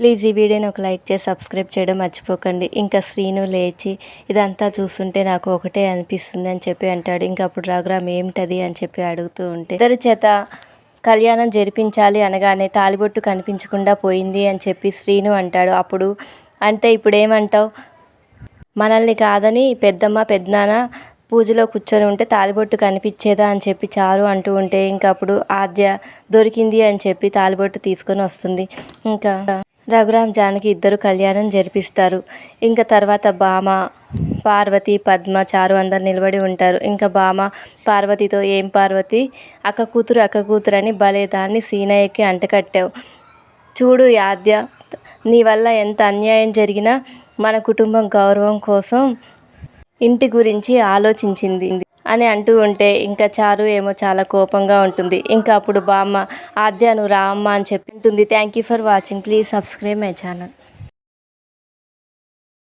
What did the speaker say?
Please ఈ వీడియోని ఒక లైక్ చేసి సబ్స్క్రైబ్ చేయడం మర్చిపోకండి. ఇంకా శ్రీను లేచి ఇదంతా చూస్తుంటే నాకు ఒకటే అనిపిస్తుంది అని చెప్పి అంటాడు. ఇంకా అప్పుడు రాగ్రామ్ ఏమిటది అని చెప్పి అడుగుతూ ఉంటే ఇద్దరి చేత కళ్యాణం జరిపించాలి అనగానే తాలిబొట్టు కనిపించకుండా పోయింది అని చెప్పి శ్రీను అంటాడు. అప్పుడు అంటే ఇప్పుడు ఏమంటావు మనల్ని కాదని పెద్దమ్మ పెద్దనాన్న పూజలో కూర్చొని ఉంటే తాలిబొట్టు కనిపించేదా? అని చెప్పి చారు అంటూ ఉంటే ఇంకప్పుడు ఆద్య దొరికింది అని చెప్పి తాలిబొట్టు తీసుకొని వస్తుంది. ఇంకా రఘురామ్ జానకి ఇద్దరు కళ్యాణం జరిపిస్తారు. ఇంకా తర్వాత భామ పార్వతి పద్మ చారు అందరు నిలబడి ఉంటారు. ఇంకా భామ పార్వతితో ఏం పార్వతి? అక్క కూతురు అక్క కూతురు అని భలే దాన్ని సీనయ్యకి అంటకట్టావు చూడు యాద్య నీ వల్ల ఎంత అన్యాయం జరిగినా మన కుటుంబం గౌరవం కోసం ఇంటి గురించి ఆలోచించింది. అని అంటూ ఉంటే ఇంకా చారు ఏమో చాలా కోపంగా ఉంటుంది. ఇంకా అప్పుడు బామ్మ ఆద్యాను రామ్మ అని చెప్పి ఉంటుంది. Thank you for watching please subscribe my channel